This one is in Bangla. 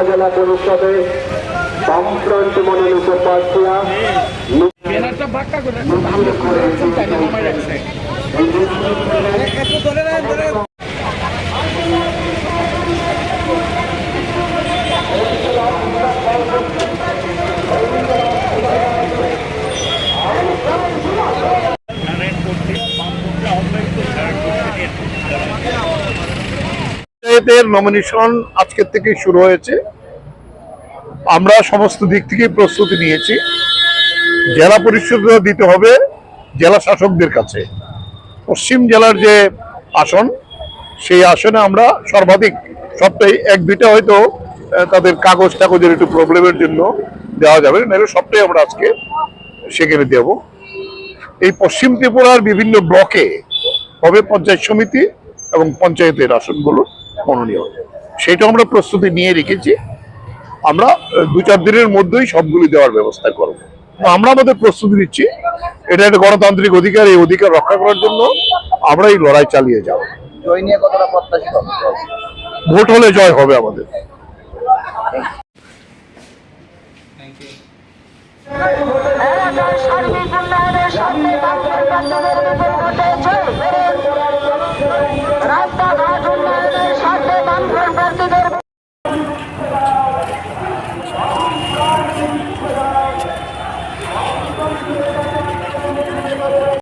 উপজেলা পরিষদে বামফ্রন্ট মনোনীত প্রার্থীরা ব্যানারটা ভাগটা করে পঞ্চায়েতের নমিনেশন আজকের থেকে শুরু হয়েছে। আমরা সমস্ত দিক থেকে প্রস্তুতি নিয়েছি। জেলা পরিষদ দিতে হবে জেলা শাসকদের কাছে। পশ্চিম জেলার যে আসন, সেই আসনে আমরা সর্বাধিক সবটাই এক দুইটা হয়তো তাদের কাগজ টাগজের একটু প্রবলেমের জন্য দেওয়া যাবে। নাহলে সবটাই আমরা আজকে সেখানে দেব। এই পশ্চিম ত্রিপুরার বিভিন্ন ব্লকে হবে পঞ্চায়েত সমিতি এবং পঞ্চায়েতের আসনগুলো। মনোনীয় সেটা আমরা প্রস্তুতি নিয়ে রেখেছি। আমরা দু চার দিনের মধ্যেই সবগুলি দেওয়ার ব্যবস্থা করব। তো আমরা আমাদের প্রস্তুতি নিচ্ছি। এটা একটা গণতান্ত্রিক অধিকার এই অধিকার রক্ষা করার জন্য আমরা এই লড়াই চালিয়ে যাব। জয় নিয়ে কতটা প্রত্যাশিত ভোট হলে জয় হবে আমাদের। এলাকার সার্বিক